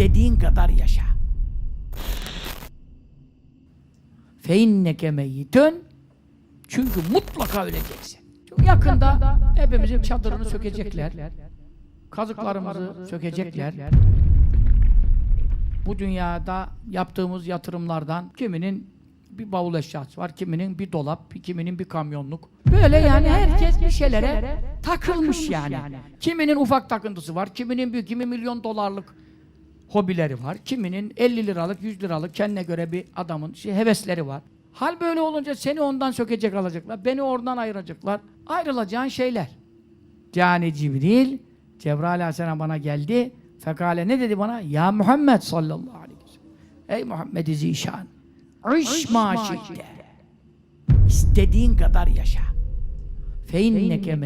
İstediğin kadar yaşa. Fe inneke meyyitun çünkü mutlaka öleceksin. Çünkü yakında hepimizin çadırını sökecekler. Kazıklarımızı sökecekler. Bu dünyada yaptığımız yatırımlardan kiminin bir bavul eşyası var, kiminin bir dolap, kiminin bir kamyonluk. Böyle yani herkes bir şeylere takılmış yani. Kiminin ufak takıntısı var, kiminin büyük, kimi milyon dolarlık hobileri var. Kiminin 50 liralık, 100 liralık kendine göre bir adamın şey, hevesleri var. Hal böyle olunca seni ondan sökecek alacaklar, beni oradan ayıracaklar. Ayrılacağın şeyler. Cani Cibril, Cebrail Aleyhisselam bana geldi. Fekale ne dedi bana? Ya Muhammed sallallahu aleyhi ve sellem. Ey Muhammed-i Zişan. İş maşitte. İstediğin kadar yaşa. Fe inneke.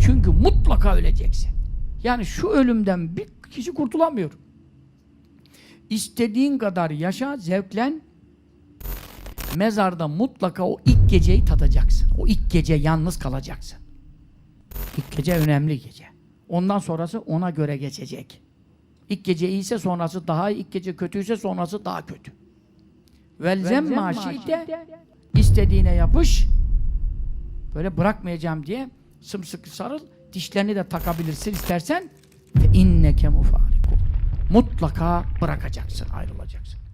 Çünkü mutlaka öleceksin. Yani şu ölümden bir kişi kurtulamıyor. İstediğin kadar yaşa, zevklen. Mezarda mutlaka o ilk geceyi tadacaksın. O ilk gece yalnız kalacaksın. İlk gece önemli gece. Ondan sonrası ona göre geçecek. İlk gece iyiyse sonrası daha iyi, ilk gece kötüyse sonrası daha kötü. Velzem maşide istediğine yapış. Böyle bırakmayacağım diye sımsıkı sarıl. Dişlerini de takabilirsin istersen. Ve inneke mufariku. Mutlaka bırakacaksın, ayrılacaksın.